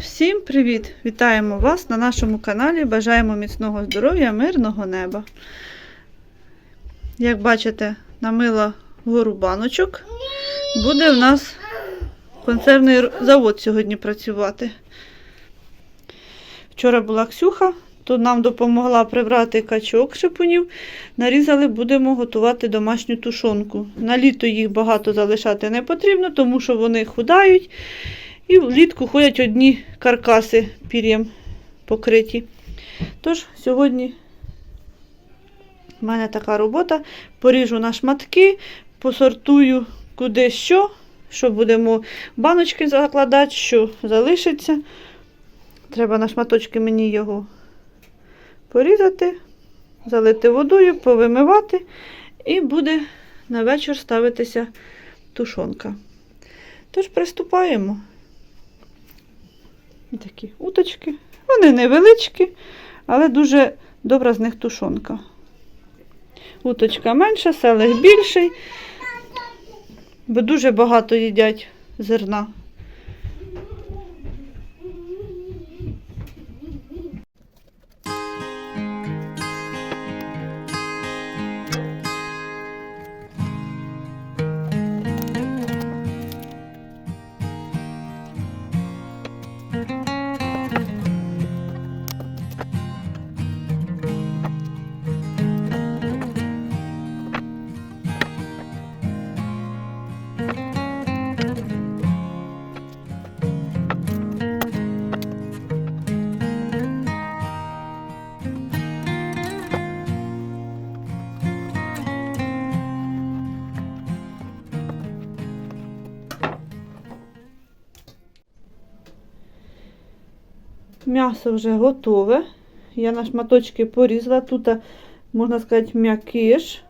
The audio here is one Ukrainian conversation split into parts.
Всім привіт! Вітаємо вас на нашому каналі. Бажаємо міцного здоров'я, мирного неба. Як бачите, намила гору баночок. Буде в нас консервний завод сьогодні працювати. Вчора була Ксюха, то нам допомогла прибрати качок шипунів. Нарізали, будемо готувати домашню тушонку. На літо їх багато залишати не потрібно, тому що вони худають. І влітку ходять одні каркаси пір'ям покриті. Тож, сьогодні в мене така робота. Поріжу на шматки, посортую куди що, що будемо баночки закладати, що залишиться. Треба на шматочки мені його порізати, залити водою, повимивати, і буде на вечір ставитися тушонка. Тож приступаємо. Такі уточки. Вони невеличкі, але дуже добра з них тушонка. Уточка менша, селих більший, бо дуже багато їдять зерна. М'ясо вже готове. Я на шматочки порізала. Тут, можна сказати, м'якиш,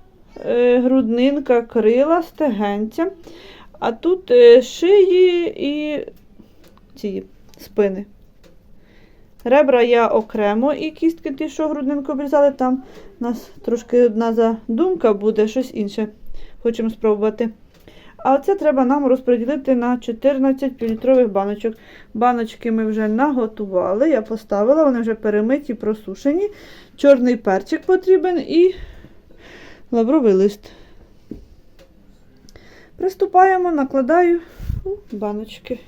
е, груднинка, крила, стегенця. А тут е, шиї і ці спини. Ребра я окремо і кістки, ті, що груднинку обрізали, там у нас трошки одна задумка буде, щось інше. Хочемо спробувати. А це треба нам розподілити на 14 півлітрових баночок. Баночки ми вже наготували, я поставила, вони вже перемиті, просушені. Чорний перчик потрібен і лавровий лист. Приступаємо, накладаю у баночки.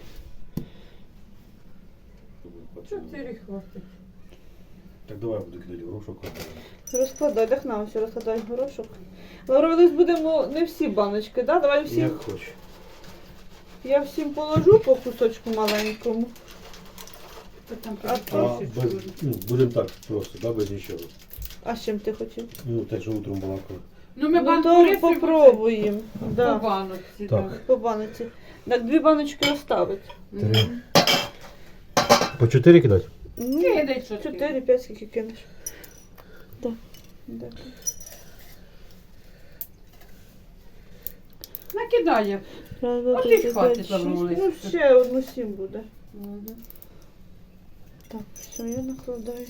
Чотири хватить. Так давай буду кидати горошок. Розкладай, дихнався, розкладай горошок. Лавровий лист будемо не всі баночки, да? Давай всі. Як хочеш. Я всім положу по кусочку маленькому. Та там А без, ну, будемо так просто, да, без нічого. А з чим ти хотів? Ну, те, що утром балакали. Ну ми ну, банку то рису попробуємо. По Да. баночці, Так. так. По баночці. Так, дві баночки оставить. Мгм. По 4 кидати? Ну, Кидай, що ти. Чотири, п'ять, скільки кинеш. Так. Так. Накидає. Раз, два, От три, і чотири, хватить п'ять. Ну, ще одну сім буде. Мгм. Так, все, я накладаю.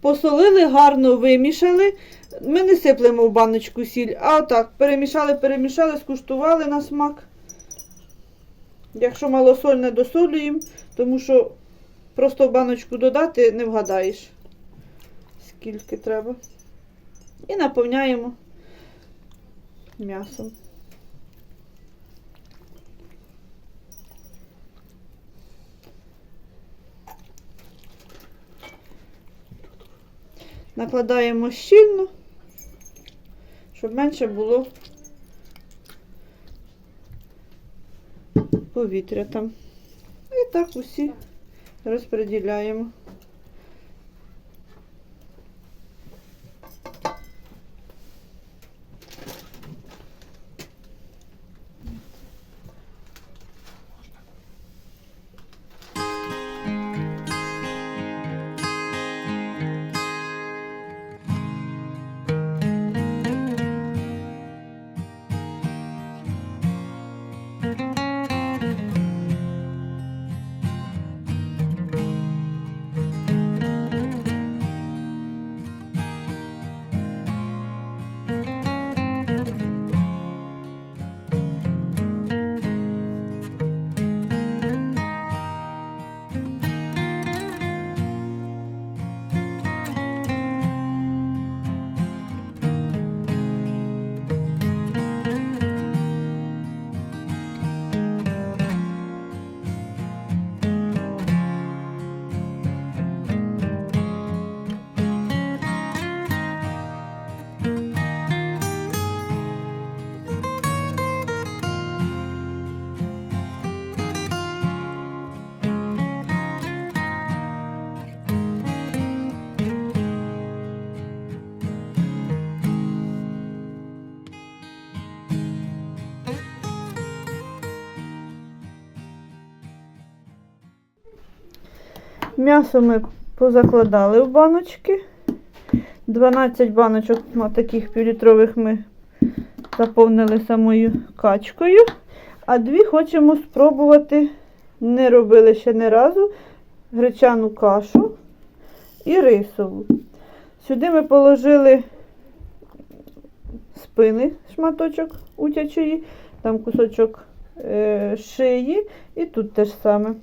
Посолили, гарно вимішали. Ми не сиплемо в баночку сіль, а отак, перемішали, перемішали, скуштували на смак. Якщо малосольне, досолюємо, тому що просто в баночку додати не вгадаєш, скільки треба. І наповняємо м'ясом. Накладаємо щільно, щоб менше було повітря там. І так усі розподіляємо. М'ясо ми позакладали в баночки. 12 баночок таких півлітрових ми заповнили самою качкою. А дві хочемо спробувати, не робили ще не разу, гречану кашу і рисову. Сюди ми положили спини шматочок утячої, там кусочок е, шиї і тут те ж саме.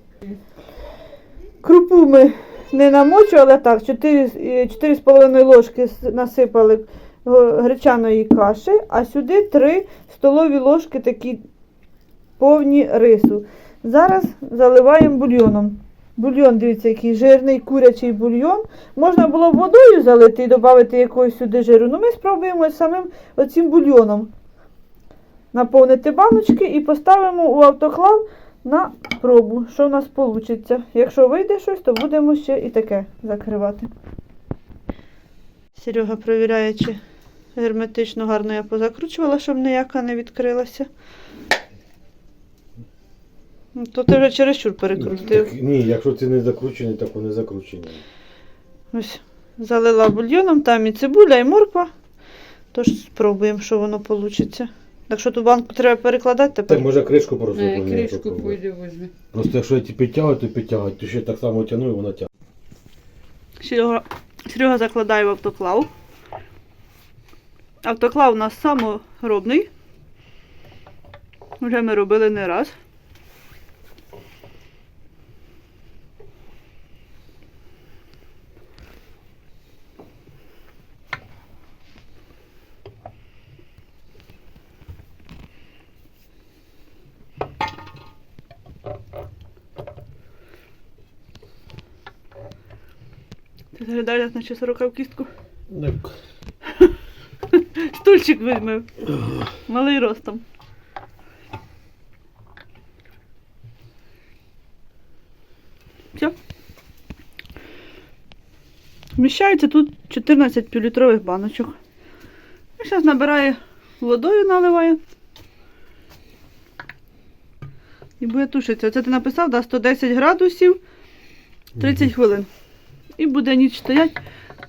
Крупу ми не намочували, так, 4, е, 4,5 ложки насипали е, гречаної каші, а сюди 3 столові ложки такі повні рису. Зараз заливаємо бульйоном. Бульйон, дивіться, який жирний курячий бульйон. Можна було водою залити і додати якогось сюди жиру. Ну ми спробуємо самим оцим бульйоном наповнити баночки і поставимо у автоклав на пробу, що в нас вийде. Якщо вийде щось, то будемо ще і таке закривати. Серега перевіряє, чи герметично гарно я позакручувала, щоб ніяка не відкрилася. Ну, То ти вже чересчур перекрутив. Так, ні, якщо це не закручений, так вони закручені. Ось залила бульйоном, там і цибуля, і морква. Тож спробуємо, що воно вийде. Так що ту банку треба перекладати тепер. Так може кришку просто Е, поміняти, Кришку попробуй. пойде возьми. Просто якщо я ті підтягую, то підтягую, то ще так само тягну і вона тягне. Серега, Серега закладає в автоклав. Автоклав у нас саморобний. Вже ми робили не раз. Ти заглядаєш, як наче сорока в кістку. Так. Стульчик візьми. Малий ростом. Все. Вміщається тут 14 півлітрових баночок. І зараз набирає водою, наливає. І буде тушитися. Це ти написав, да, 110 градусів 30 хвилин. І буде ніч стоять,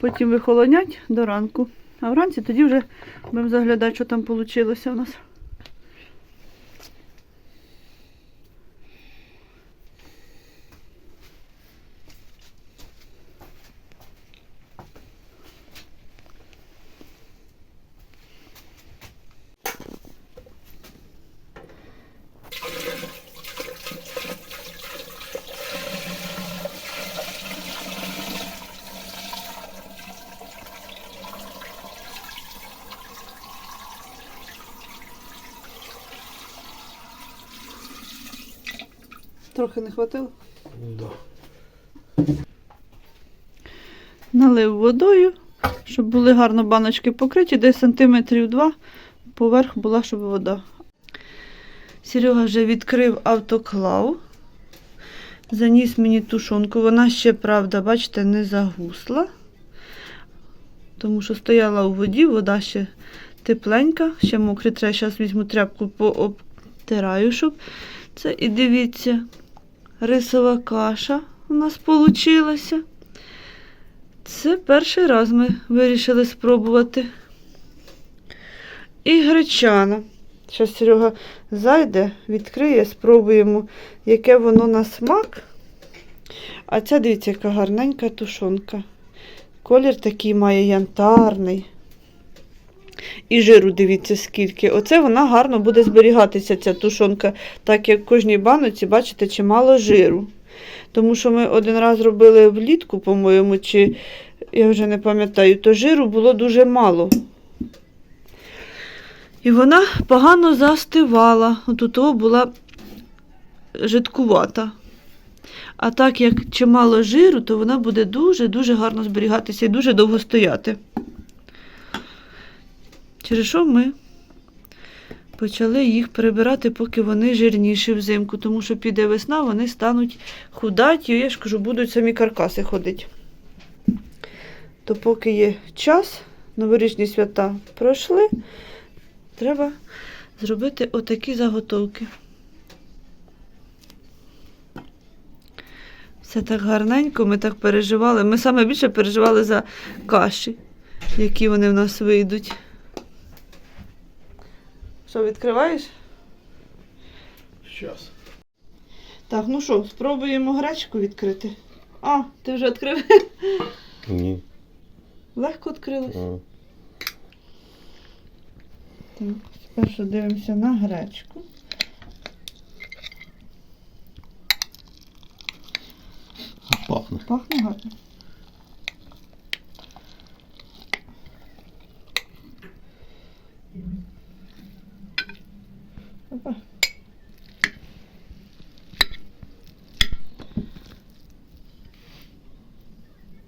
потім вихолонять до ранку. А вранці тоді вже будемо заглядати, що там вийшло у нас. Трохи не хватило. Да. Налив водою, щоб були гарно баночки покриті, десь сантиметрів два поверх була, щоб вода. Серега вже відкрив автоклав. Заніс мені тушонку. Вона ще, правда, бачите, не загусла. Тому що стояла у воді, вода ще тепленька, ще мокрі. Треба зараз візьму тряпку пообтираю, щоб це. І дивіться, рисова каша у нас вийшла. Це перший раз ми вирішили спробувати. І гречана. Зараз Серега зайде, відкриє, спробуємо, яке воно на смак. А ця, дивіться, яка гарненька тушонка. Колір такий має янтарний. І жиру, дивіться, скільки. Оце вона гарно буде зберігатися, ця тушонка, так як в кожній баноці, бачите, чимало жиру. Тому що ми один раз робили влітку, по-моєму, чи я вже не пам'ятаю, то жиру було дуже мало. І вона погано застивала. От була жидкувата. А так як чимало жиру, то вона буде дуже-дуже гарно зберігатися і дуже довго стояти. Через що ми почали їх перебирати, поки вони жирніші взимку, тому що піде весна, вони стануть худаті, я ж кажу, будуть самі каркаси ходити. То поки є час, новорічні свята пройшли, треба зробити отакі заготовки. Все так гарненько, ми так переживали. Ми саме більше переживали за каші, які вони в нас вийдуть. Що, відкриваєш? Щас. Так, ну що, спробуємо гречку відкрити. А, ти вже відкрив? Ні. Легко відкрилось. А. Так, спершу дивимося на гречку. Пахне. Пахне гарно. Опа.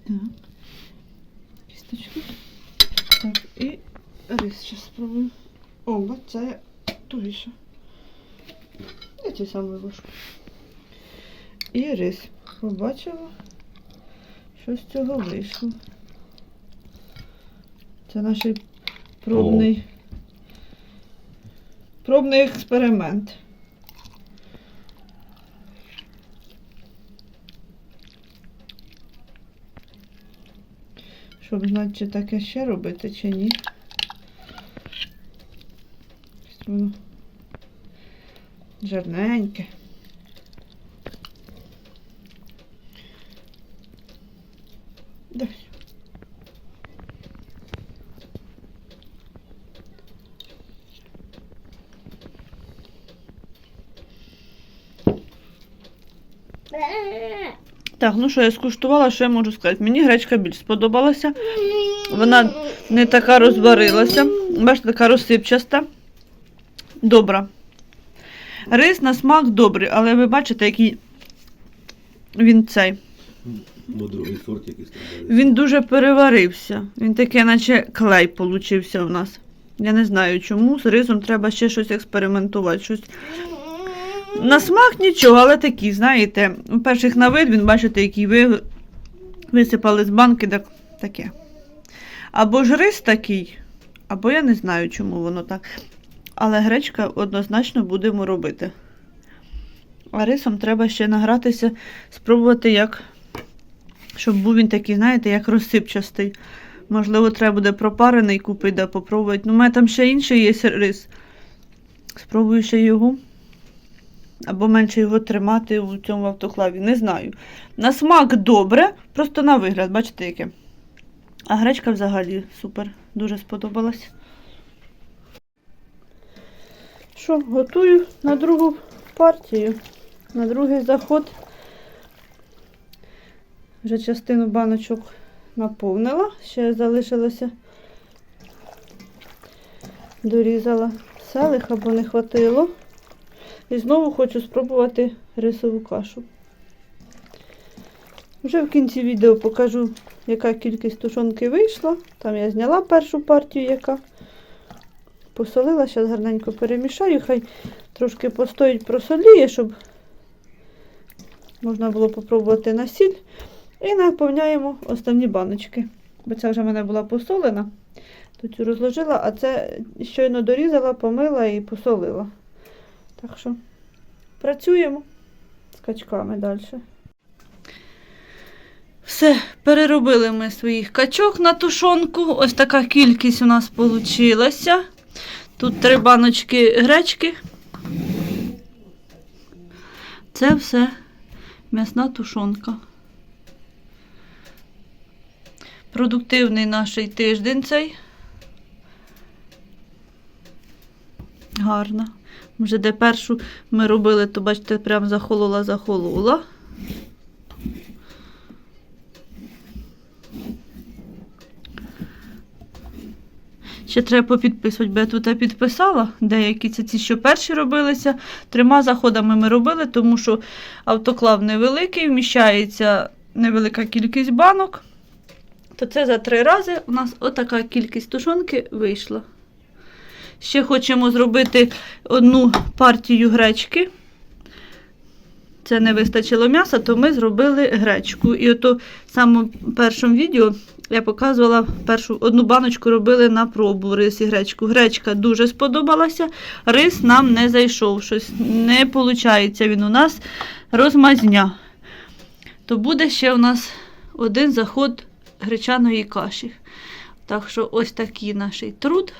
Так. Кісточки. Так, і рис. О, бач, це тугіше. Я ті самі ложку. І рис. Побачила, що з цього вийшло. Це наш пробний, пробний експеримент. Щоб знати, чи таке ще робити, чи ні. Жирненьке. Да. Так, ну що, я скуштувала, що я можу сказати. Мені гречка більш сподобалася. Вона не така розварилася. Бачите, така розсипчаста. Добра. Рис на смак добрий, але ви бачите, який він цей. Ну, другий сорт якийсь. Він дуже переварився. Він такий, наче клей получився в нас. Я не знаю чому. З рисом треба ще щось експериментувати. Щось. На смак нічого, але такий, знаєте, у перших на вид він, бачите, який ви висипали з банки, так, таке. Або ж рис такий, або я не знаю, чому воно так. Але гречка однозначно будемо робити. А рисом треба ще награтися, спробувати, як щоб був він такий, знаєте, як розсипчастий. Можливо, треба буде пропарений купити, да попробувати. Ну, у мене там ще інший є рис. Спробую ще його. Або менше його тримати у цьому автоклаві. Не знаю. На смак добре, просто на вигляд, бачите, яке. А гречка взагалі супер. Дуже сподобалась. Що, готую на другу партію, на другий заход. Вже частину баночок наповнила, ще залишилося. Дорізала селиха, бо не хватило. І знову хочу спробувати рисову кашу. Вже в кінці відео покажу, яка кількість тушонки вийшла. Там я зняла першу партію, яка посолила, зараз гарненько перемішаю, хай трошки постоїть просоліє, щоб можна було попробувати на сіль. І наповняємо основні баночки. Бо ця вже в мене була посолена. Тут цю розложила, а це щойно дорізала, помила і посолила. Так що працюємо з качками далі. Все, переробили ми своїх качок на тушонку. Ось така кількість у нас вийшла. Тут три баночки гречки. Це все м'ясна тушонка. Продуктивний наш тиждень цей. Гарно. Вже де першу ми робили, то бачите, прям захолола, Ще треба попідписувати, бо я тут підписала деякі це ці, що перші робилися. Трьома заходами ми робили, тому що автоклав невеликий, вміщається невелика кількість банок. То це за три рази у нас отака кількість тушонки вийшла. Ще хочемо зробити одну партію гречки. Це не вистачило м'яса, то ми зробили гречку. І ото в самому першому відео я показувала першу одну баночку робили на пробу рис і гречку. Гречка дуже сподобалася, рис нам не зайшов. Щось не виходить він у нас розмазня. то буде ще у нас один заход гречаної каші. Так що ось такий наш труд.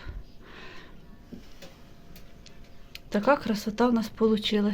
Така красота в нас вийшла.